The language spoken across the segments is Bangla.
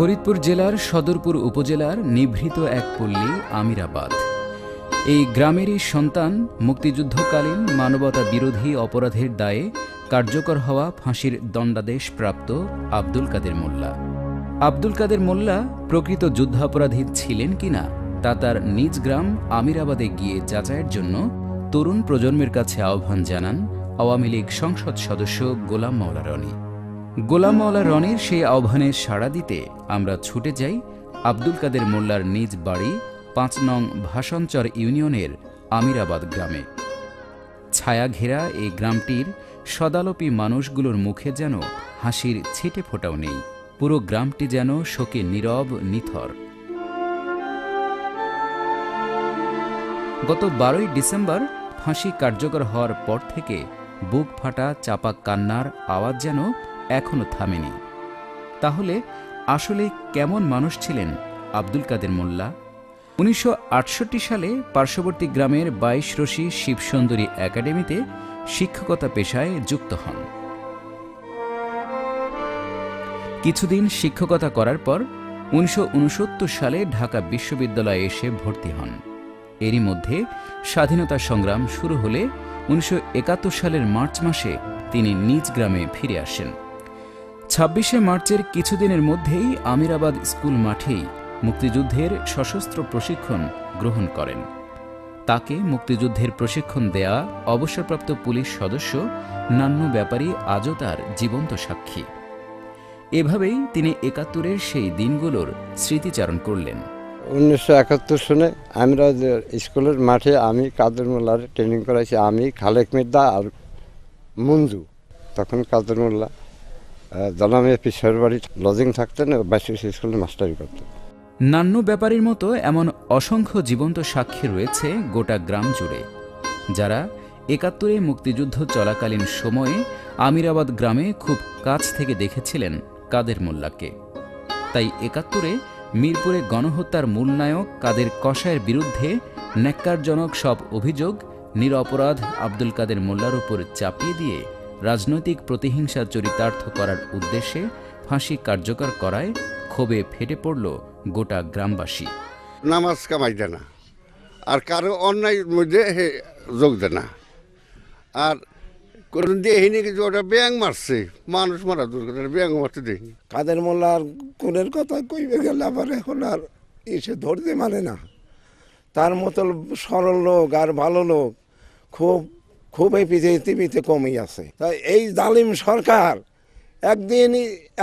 ফরিদপুর জেলার সদরপুর উপজেলার নিভৃত এক পল্লী আমিরাবাদ। এই গ্রামেরই সন্তান মুক্তিযুদ্ধকালীন মানবতা বিরোধী অপরাধের দায়ে কার্যকর হওয়া ফাঁসির দণ্ডাদেশ প্রাপ্ত আব্দুল কাদের মোল্লা। আব্দুল কাদের মোল্লা প্রকৃত যুদ্ধাপরাধী ছিলেন কিনা তা তার নিজ গ্রাম আমিরাবাদে গিয়ে যাচাইয়ের জন্য তরুণ প্রজন্মের কাছে আহ্বান জানান আওয়ামী লীগ সংসদ সদস্য গোলাম মাওলা গোলাম মাওলা রনির সেই আহ্বানে সাড়া দিতে আমরা ছুটে যাই আব্দুল কাদের মোল্লার নিজ বাড়ি পাঁচ নং ভাষণচর ইউনিয়নের আমিরাবাদ গ্রামে। ছায়া ঘেরা এই গ্রামটির সদালপি মানুষগুলোর মুখে যেন হাসির ছিটে ফোটাও নেই। পুরো গ্রামটি যেন শোকে নীরব, নিথর। গত বারোই ডিসেম্বর ফাঁসি কার্যকর হওয়ার পর থেকে বুক ফাটা, চাপা কান্নার আওয়াজ যেন এখনও থামেনি। তাহলে আসলে কেমন মানুষ ছিলেন আব্দুল কাদের মোল্লা? উনিশশো আটষট্টি সালে পার্শ্ববর্তী গ্রামের বাইশ রশি শিবসুন্দরী একাডেমিতে শিক্ষকতা পেশায় যুক্ত হন। কিছুদিন শিক্ষকতা করার পর উনিশশো উনসত্তর সালে ঢাকা বিশ্ববিদ্যালয়ে এসে ভর্তি হন। এরই মধ্যে স্বাধীনতা সংগ্রাম শুরু হলে উনিশশো একাত্তর সালের মার্চ মাসে তিনি নিজ গ্রামে ফিরে আসেন। ছাব্বিশে মার্চের কিছুদিনের মধ্যেই আমিরাবাদ স্কুল মাঠেই মুক্তিযুদ্ধের সশস্ত্র প্রশিক্ষণ গ্রহণ করেন। তাকে মুক্তিযুদ্ধের প্রশিক্ষণ দেয়া অবসরপ্রাপ্ত পুলিশ সদস্য নান্নু ব্যাপারী আজও তার জীবন্ত সাক্ষী। এভাবেই তিনি একাত্তরের সেই দিনগুলোর স্মৃতিচারণ করলেন। উনিশশো একাত্তর সনে আমরা স্কুলের মাঠে আমি কাদের মোল্লার ট্রেনিং করাইছি, আমি খালেক মির্দা আর মঞ্জু, তখন কাদের মোল্লা। জলামে পিসের বাড়ি লজিং থাকতেন বাইশ স্কুলের মাস্টারি করতেন। নান্নু ব্যাপারীর মতো এমন অসংখ্য জীবন্ত সাক্ষী রয়েছে গোটা গ্রাম জুড়ে, যারা একাত্তরে মুক্তিযুদ্ধ চলাকালীন সময়ে আমিরাবাদ গ্রামে খুব কাছ থেকে দেখেছিলেন কাদের মোল্লাকে। তাই একাত্তরে মিরপুরে গণহত্যার মূল নায়ক কাদের কষায়ের বিরুদ্ধে ন্যাক্কারজনক সব অভিযোগ, নিরপরাধ আব্দুল কাদের মোল্লার উপর চাপিয়ে দিয়ে রাজনৈতিক প্রতিহিংসা চরিতার্থ করার উদ্দেশ্যে ফাঁসি কার্যকর করায় ক্ষোভে ফেটে পড়ল গোটা গ্রামবাসী। নামাজ কামাই দেয় না আর কারও অন্যায়ের মধ্যে হে যোগ দেয় না আর কোন দেখিনি কিছু ওটা ব্যাং মারছে। মানুষ মারা দূর কথা ব্যাং মারতে দেখিনি। কাদের মোল্লার কোনের কথা কইবে গেলে আবার এখন আর এসে ধরতে মানে না। তার মতো সরল লোক আর ভালো লোক খুব খুব এই পৃথিবীতে কমই আছে। তাই এই জালিম সরকার একদিন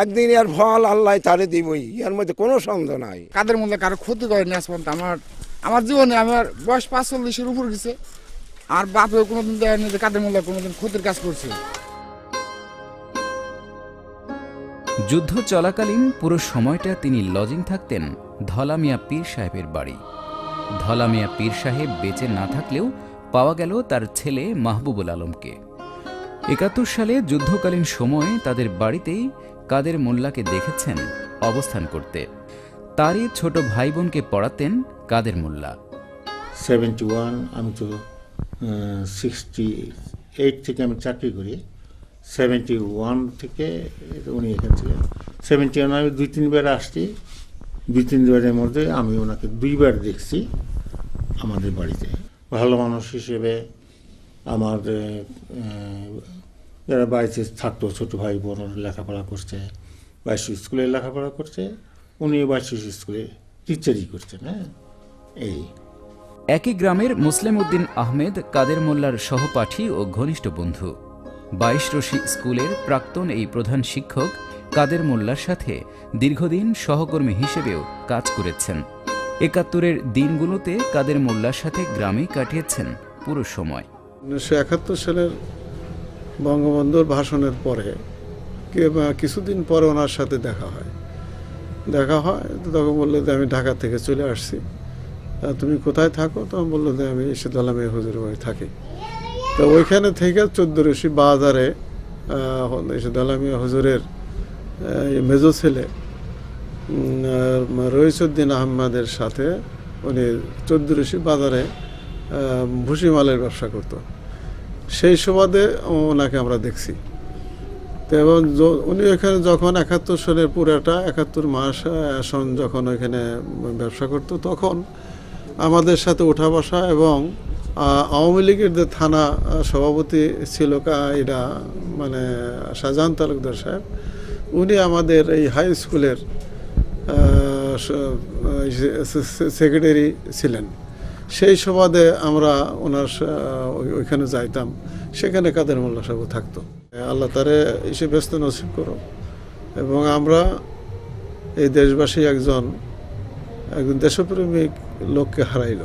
একদিন আর ফল আল্লাহ তারে দিবই এর মধ্যে কোনো সন্দেহ নাই। কাদের মধ্যে কারও ক্ষতি করেনি আজ পর্যন্ত? আমার আমার জীবনে আমার বয়স পাঁচচল্লিশের উপর গেছে আর বাপেও কোনোদিন দেয়নি যে কাদের মধ্যে কোনোদিন ক্ষতির কাজ করছে। যুদ্ধ চলাকালীন পুরো সময়টা তিনি লজিং থাকতেন ধলামিয়া পীর সাহেবের বাড়ি। ধলামিয়া পীর সাহেব বেঁচে না থাকলেও পাওয়া গেল তার ছেলে মাহবুবুল আলমকে। একাত্তর সালে যুদ্ধকালীন সময়ে তাদের বাড়িতেই কাদের মোল্লাকে দেখেছেন অবস্থান করতে। তারই ছোট ভাই বোনকে পড়াতেন কাদের মোল্লা। সেভেন্টি ওয়ান, আমি তো সিক্সটি এইট থেকে আমি চাকরি করি। সেভেন্টি ওয়ান থেকে উনি এখান থেকে সেভেন্টি ওয়ান আমি দুই, তিনবার আসছি। দুই, তিনবারের মধ্যে আমি ওনাকে দুইবার দেখছি আমাদের বাড়িতে। ভালো মানুষ হিসেবে আমার যারা বাড়িতে থাকতো ছোটো ভাই বোন লেখাপড়া করছে বাইশ স্কুলে লেখাপড়া করছে উনি বাইশ স্কুলে টিচারই করছেন হ্যাঁ? এই। একই গ্রামের মুসলিম উদ্দিন আহমেদ, কাদের মোল্লার সহপাঠী ও ঘনিষ্ঠ বন্ধু। বাইশ রশি স্কুলের প্রাক্তন এই প্রধান শিক্ষক কাদের মোল্লার সাথে দীর্ঘদিন সহকর্মী হিসেবেও কাজ করেছেন। একাত্তরের দিনগুলোতে কাদের মোল্লার সাথে গ্রামেই কাটিয়েছেন পুরো সময়। উনিশশো একাত্তর সালের বঙ্গবন্ধুর ভাষণের পরে কিছুদিন পরে ওনার সাথে দেখা হয়। দেখা হয়, তো তখন বলল যে আমি ঢাকা থেকে চলে আসছি। তুমি কোথায় থাকো? তখন বলল যে আমি দলামে হুজুর বাড়ি থাকি। তো ওইখানে থেকে চোদ্দ রশি বাজারে দলামিয়া হুজুরের মেজো ছেলে রইসুদ্দিন আহমেদের সাথে উনি চোদ্দ রশি বাজারে আহ, ভুসি মালের ব্যবসা করতো। সেই সুবাদে ওনাকে আমরা দেখছি। তো এবং উনি এখানে যখন একাত্তর সনের পুরাটা একাত্তর মাস আহ, সন যখন ওইখানে ব্যবসা করতো তখন আমাদের সাথে উঠা বসা এবং আওয়ামী লীগের যে থানা সভাপতি ছিল এরা মানে শাহজাহান তালুকদার সাহেব উনি আমাদের এই হাই স্কুলের সেক্রেটারি ছিলেন। সেই সুবাদে আমরা ওনার ওই- ওইখানে যাইতাম। সেখানে কাদের মোল্লা সাহেব থাকতো। আল্লাহ তারে এসে ব্যস্ত নসিব করো। এবং আমরা এই দেশবাসী একজন একজন দেশপ্রেমিক লোককে হারাইল।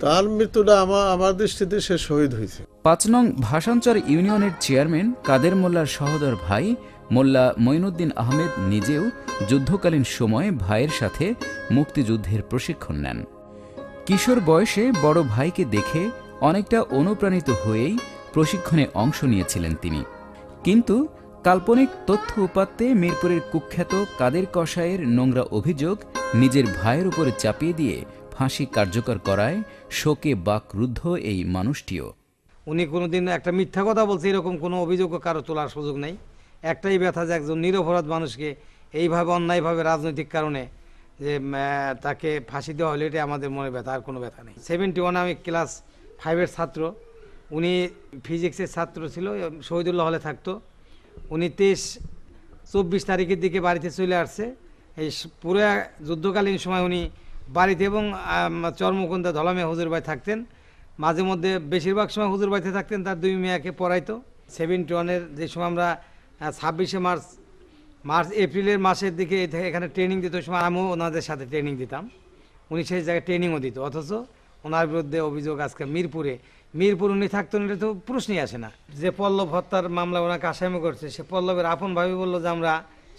তার মৃত্যুটা আমার আমার দৃষ্টিতে সে শহীদ হয়েছে পাঁচ নং ভাষাঞ্চর ইউনিয়নের চেয়ারম্যান কাদের মোল্লার সহোদর ভাই মোল্লা মঈনুদ্দিন আহমেদ নিজেও যুদ্ধকালীন সময়ে ভাইয়ের সাথে মুক্তিযুদ্ধের প্রশিক্ষণ নেন। কিশোর বয়সে বড় ভাইকে দেখে অনেকটা অনুপ্রাণিত হয়েই প্রশিক্ষণে অংশ নিয়েছিলেন তিনি। কিন্তু কাল্পনিক তথ্য উপাত্তে মিরপুরের কুখ্যাত কাদের কষায়ের নোংরা অভিযোগ নিজের ভাইয়ের উপরে চাপিয়ে দিয়ে ফাঁসি কার্যকর করায় শোকে বাকরুদ্ধ এই মানুষটিও। উনি কোনোদিন একটা মিথ্যা কথা বলছে, এরকম কোনো অভিযোগও কারও তোলার সুযোগ নেই। একটাই ব্যথা যে একজন নিরপরাধ মানুষকে এইভাবে অন্যায়ভাবে রাজনৈতিক কারণে যে তাকে ফাঁসি দেওয়া হলে এটা আমাদের মনে ব্যথা, আর কোনো ব্যথা নেই। সেভেন্টি ওয়ান আমি ক্লাস ফাইভের ছাত্র। উনি ফিজিক্সের ছাত্র ছিল শহীদুল্লাহ হলে থাকতো। উনি তেইশ, চব্বিশ তারিখের দিকে বাড়িতে চলে আসছে। এই পুরো যুদ্ধকালীন সময় উনি বাড়িতে এবং চর্মকুন্দা ধলামিয়া হুজুর ভাই থাকতেন। মাঝে মধ্যে বেশিরভাগ সময় হুজুর বাড়িতে থাকতেন, তার দুই মেয়াকে পড়াইতো। সেভেন্টি ওয়ানের যে সময় আমরা ছাব্বিশে মার্চ মার্চ, এপ্রিলের মাসের দিকে এখানে ট্রেনিং দিত সময় আমিও ওনাদের সাথে ট্রেনিং দিতাম। উনি সেই জায়গায় ট্রেনিংও দিত, অথচ ওনার বিরুদ্ধে অভিযোগ আজকে মিরপুরে। মিরপুর উনি থাকতেন, এটা তো প্রশ্নই আসে না। যে পল্লব হত্যার মামলা ওনাকে আসামি করছে, সে পল্লবের আপন ভাবি বলল যে আমরা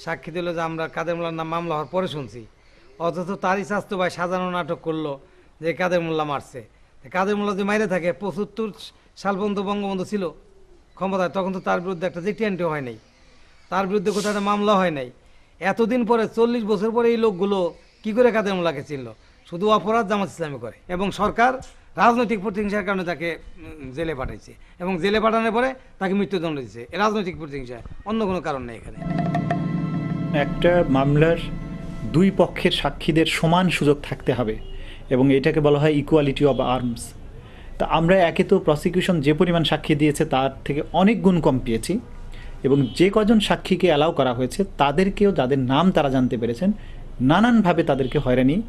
সাক্ষী দিল যে আমরা কাদের মোল্লার নাম মামলা হওয়ার পরে শুনছি। অথচ তারই স্বাস্থ্য ভাই সাজানো নাটক করল যে কাদের মোল্লা মারছে। কাদের মোল্লা যে মাইরে থাকে, পঁচাত্তর সাল পর্যন্ত বঙ্গবন্ধু ছিল ক্ষমতায়, তখন তো তার বিরুদ্ধে একটা জেটিয়ান্টি হয় নাই। তার বিরুদ্ধে কোথাও মামলা হয় নাই। এতদিন পরে, চল্লিশ বছর পরে এই লোকগুলো কি করে কাদের মোল্লাকে চিনল? শুধু অপরাধ জামাত ইসলামী করে এবং সরকার রাজনৈতিক প্রতিহিংসার কারণে তাকে জেলে পাঠাইছে এবং জেলে পাঠানোর পরে তাকে মৃত্যুদণ্ড দিচ্ছে রাজনৈতিক প্রতিহিংসা, অন্য কোনো কারণ নেই এখানে। একটা মামলার দুই পক্ষের সাক্ষীদের সমান সুযোগ থাকতে হবে এবং এটাকে বলা হয় ইকুয়ালিটি অব আর্মস তা আমরা একে তো প্রসিকিউশন যে পরিমাণ সাক্ষী দিয়েছে, তার থেকে অনেক গুণ কম পেয়েছি। এবং যে কজন সাক্ষীকে অ্যালাউ করা হয়েছে, তাদেরকেও যাদের নাম তারা জানতে পেরেছেন, নানানভাবে তাদেরকে হয়রানি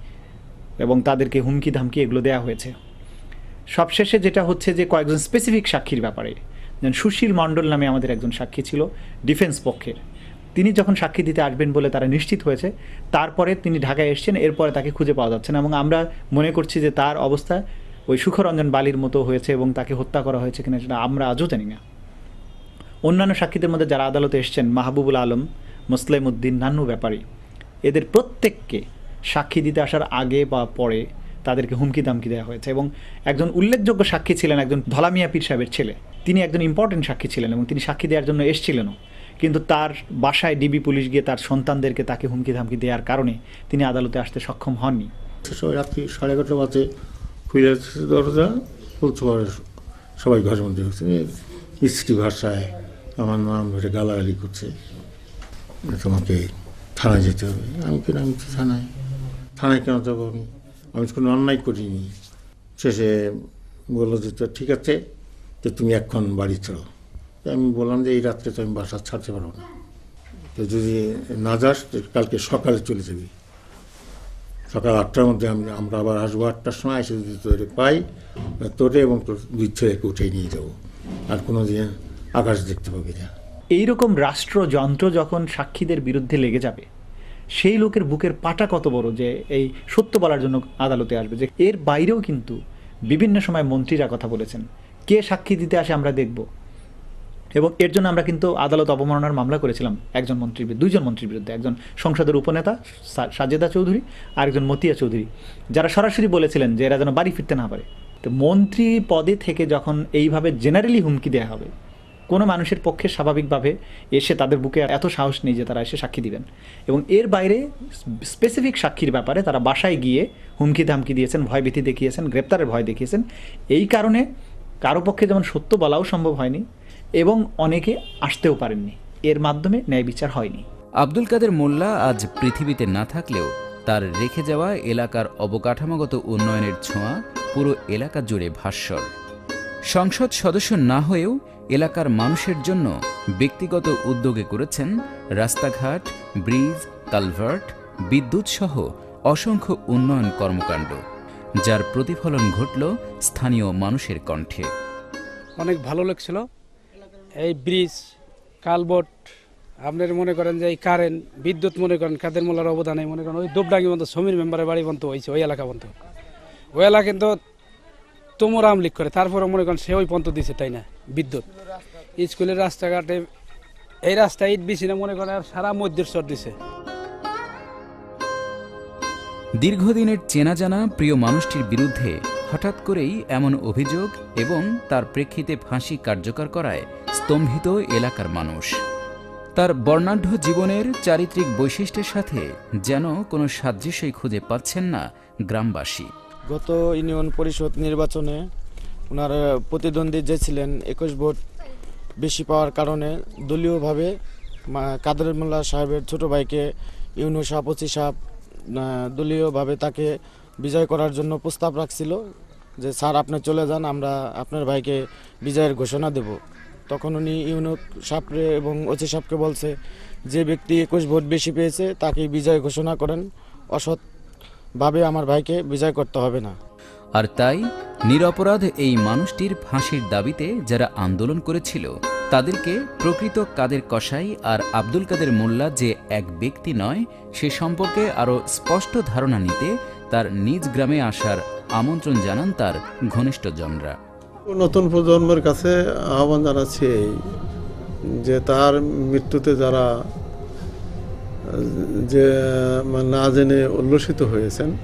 এবং তাদেরকে হুমকি ধামকি এগুলো দেওয়া হয়েছে। সবশেষে যেটা হচ্ছে যে কয়েকজন স্পেসিফিক সাক্ষীর ব্যাপারে, যেমন সুশীল মণ্ডল নামে আমাদের একজন সাক্ষী ছিল ডিফেন্স পক্ষের। তিনি যখন সাক্ষী দিতে আসবেন বলে তারা নিশ্চিত হয়েছে, তারপরে তিনি ঢাকায় এসেছেন, এরপরে তাকে খুঁজে পাওয়া যাচ্ছে না এবং আমরা মনে করছি যে তার অবস্থা ওই সুখরঞ্জন বালির মতো হয়েছে এবং তাকে হত্যা করা হয়েছে কিনা সেটা আমরা আজও জানি না। অন্যান্য সাক্ষীদের মধ্যে যারা আদালতে এসেছেন, মাহবুবুল আলম মুসলিম উদ্দিন নান্নু ব্যাপারী, এদের প্রত্যেককে সাক্ষী দিতে আসার আগে বা পরে তাদেরকে হুমকি দামকি দেওয়া হয়েছে এবং একজন উল্লেখযোগ্য সাক্ষী ছিলেন একজন ধলামিয়া পীর সাহেবের ছেলে। তিনি একজন ইম্পর্টেন্ট সাক্ষী ছিলেন এবং তিনি সাক্ষী দেওয়ার জন্য এসেছিলেনও। কিন্তু তার বাসায় ডিবি পুলিশ গিয়ে তার সন্তানদেরকে তাকে হুমকি ধামকি দেওয়ার কারণে তিনি আদালতে আসতে সক্ষম হননি। রাত্রি সাড়ে এগারোটা বাজে দরজা সবাই ঘরের মধ্যে ভাষায় আমার নাম ধরে গালাগালি করছে। তোমাকে থানায় যেতে হবে। আমি কেন আমি তো থানায়। থানায় কেন যাব আমি? আমি তো কোনো অন্যায় করিনি। শেষে বলল যে, তো ঠিক আছে, তো তুমি এখন বাড়ি চলো। তো আমি বললাম যে, এই রাত্রে তো আমি বাসা ছাড়তে পারব না। তো যদি না যাস কালকে সকালে চলে যাবি। সকাল আটটার মধ্যে আমি, আমরা আবার আসব আটটার সময়, এসে যদি তোরে পাই, তোরে এবং তোর দুই ছেলেকে উঠে নিয়ে যাব। আর কোনো দিন আকাশ দেখতে পাবি না। এইরকম রাষ্ট্রযন্ত্র যখন সাক্ষীদের বিরুদ্ধে লেগে যাবে, সেই লোকের বুকের পাটা কত বড় যে এই সত্য বলার জন্য আদালতে আসবে যে এর বাইরেও কিন্তু বিভিন্ন সময় মন্ত্রীরা কথা বলেছেন, কে সাক্ষী দিতে আসে আমরা দেখব। এবং এর জন্য আমরা কিন্তু আদালত অবমাননার মামলা করেছিলাম, একজন মন্ত্রীর দুইজন মন্ত্রীর বিরুদ্ধে, একজন সংসদের উপনেতা সাজেদা চৌধুরী আর একজন মতিয়া চৌধুরী, যারা সরাসরি বলেছিলেন যে এরা যেন বাড়ি ফিরতে না পারে। তো মন্ত্রী পদে থেকে যখন এইভাবে জেনারেলি হুমকি দেওয়া হবে কোনো মানুষের পক্ষে স্বাভাবিকভাবে এসে তাদের বুকে এত সাহস নেই যে তারা এসে সাক্ষী দিবেন। এবং এর বাইরে স্পেসিফিক সাক্ষীর ব্যাপারে তারা বাসায় গিয়ে হুমকি ধামকি দিয়েছেন, ভয়ভীতি দেখিয়েছেন, গ্রেপ্তারের ভয় দেখিয়েছেন। এই কারণে কারও পক্ষে যেমন সত্য বলাও সম্ভব হয়নি এবং অনেকে আসতেও পারেননি। এর মাধ্যমে ন্যায় বিচার হয়নি। আব্দুল কাদের মোল্লা আজ পৃথিবীতে না থাকলেও তার রেখে যাওয়া এলাকার অবকাঠামোগত উন্নয়নের ছোঁয়া পুরো এলাকা জুড়ে ভাস্বর। সংসদ সদস্য না হয়েও এলাকার মানুষের জন্য ব্যক্তিগত উদ্যোগে করেছেন রাস্তাঘাট, ব্রিজ, কালভার্ট বিদ্যুৎ সহ অসংখ্য উন্নয়ন কর্মকাণ্ড, যার প্রতিফলন ঘটল স্থানীয় মানুষের কণ্ঠে। অনেক ভালো লাগছিল। এই ব্রিজ কালবট আপনার মনে করেন যে এই কারেন্ট বিদ্যুৎ মনে করেন, কাদের মোল্লার অবদানে মনে করেন, ওই দুবডাঙ্গি বন্ধ, সমীর মেম্বারের বাড়ি বন্ধ হয়েছে, ওই এলাকা বন্ধ। ওই এলাকা কিন্তু তোমর আমলিক করে তারপরে মনে করেন সে ওই পন্ত দিছে, তাই না? বিদ্যুৎ। স্কুলের রাস্তাঘাটে, এই রাস্তা ইট বেশি না মনে করেন আর সারা মধ্যের চর দিছে। দীর্ঘদিনের চেনা জানা প্রিয় মানুষটির বিরুদ্ধে হঠাৎ করেই এমন অভিযোগ এবং তার প্রেক্ষিতে ফাঁসি কার্যকর করায় স্তম্ভিত এলাকার মানুষ। তার বর্ণাঢ্য জীবনের চারিত্রিক বৈশিষ্ট্যের সাথে যেন কোনো সাদৃশ্যই খুঁজে পাচ্ছেন না গ্রামবাসী। গত ইউনিয়ন পরিষদ নির্বাচনে ওনার প্রতিদ্বন্দ্বী যে ছিলেন একুশ ভোট বেশি পাওয়ার কারণে দলীয়ভাবে কাদের মোল্লা সাহেবের ছোট ভাইকে ইউনো সাহেব আহ, দলীয়ভাবে তাকে বিজয় করার জন্য প্রস্তাব রাখছিল যে স্যার আপনি চলে যান আমরা আপনার ভাইকে বিজয়ের ঘোষণা দেব। তখন উনি ইউনো সাপরে এবং ওচি সাপকে বলছে যে ব্যক্তি একুশ ভোট বেশি পেয়েছে তাকে বিজয় ঘোষণা করেন অসৎভাবে আমার ভাইকে বিজয় করতে হবে না। আর তাই নিরপরাধ এই মানুষটির ফাঁসির দাবিতে যারা আন্দোলন করেছিল তাদেরকে প্রকৃত কাদের কসাই আর আব্দুল কাদের মোল্লা যে এক ব্যক্তি নয় সে সম্পর্কে আরও স্পষ্ট ধারণা নিতে তার নিজ গ্রামে আসার আমন্ত্রণ জানান তার ঘনিষ্ঠজনরা নতুন প্রজন্মের কাছে আহ্বান জানাচ্ছি যে তার মৃত্যুতে যারা যে না জেনে উল্লসিত হয়েছেন,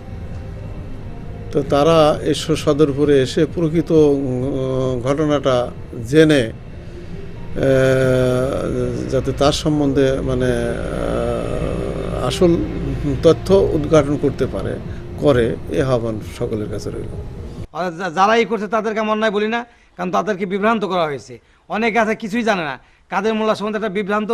তো তারা স- সদরপুরে এসে প্রকৃত ঘটনাটা জেনে যাতে তার সম্বন্ধে মানে আসল তথ্য উদ্ঘাটন করতে পারে, করে, এ আহ্বান সকলের কাছে রইল। আর যা- যারা এই করছে তাদেরকে আমি অন্যায় বলি না, কারণ তাদেরকে বিভ্রান্ত করা হয়েছে। অনেকে আছে কিছুই জানে না। কাদের মোল্লা সম্বন্ধে একটা বিভ্রান্ত,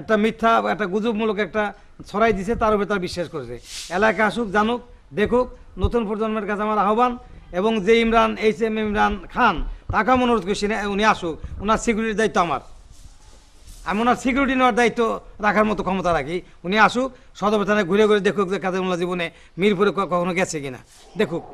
একটা মিথ্যা, একটা গুজবমূলক একটা ছড়াই দিছে, তার উপরে তারা বিশ্বাস করেছে। এলাকা আসুক, জানুক, দেখুক, নতুন প্রজন্মের কাছে আমার আহ্বান এবং যে ইমরান, এইচ এম ইমরান খান, তাকে আমি অনুরোধ করছি উনি আসুক। ওনার সিকিউরিটির দায়িত্ব আমার। আমি ওনার সিকিউরিটি নেওয়ার দায়িত্ব রাখার মতো ক্ষমতা রাখি। উনি আসুক, সদর থানায় ঘুরে ঘুরে দেখুক যে কাদের মোল্লা জীবনে মিরপুরে কখনো গেছে কিনা। দেখুক।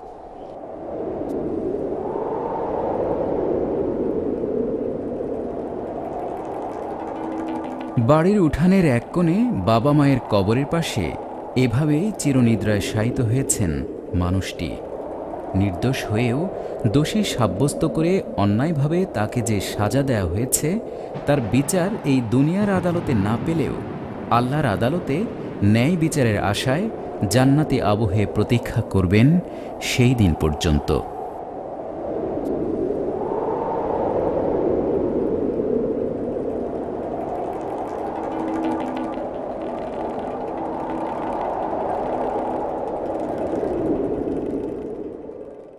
বাড়ির উঠানের এক কোণে বাবা মায়ের কবরের পাশে এভাবেই চিরনিদ্রায় শায়িত হয়েছেন মানুষটি। নির্দোষ হয়েও দোষী সাব্যস্ত করে অন্যায়ভাবে তাকে যে সাজা দেওয়া হয়েছে, তার বিচার এই দুনিয়ার আদালতে না পেলেও আল্লাহর আদালতে ন্যায় বিচারের আশায় জান্নাতি আবহে প্রতীক্ষা করবেন সেই দিন পর্যন্ত।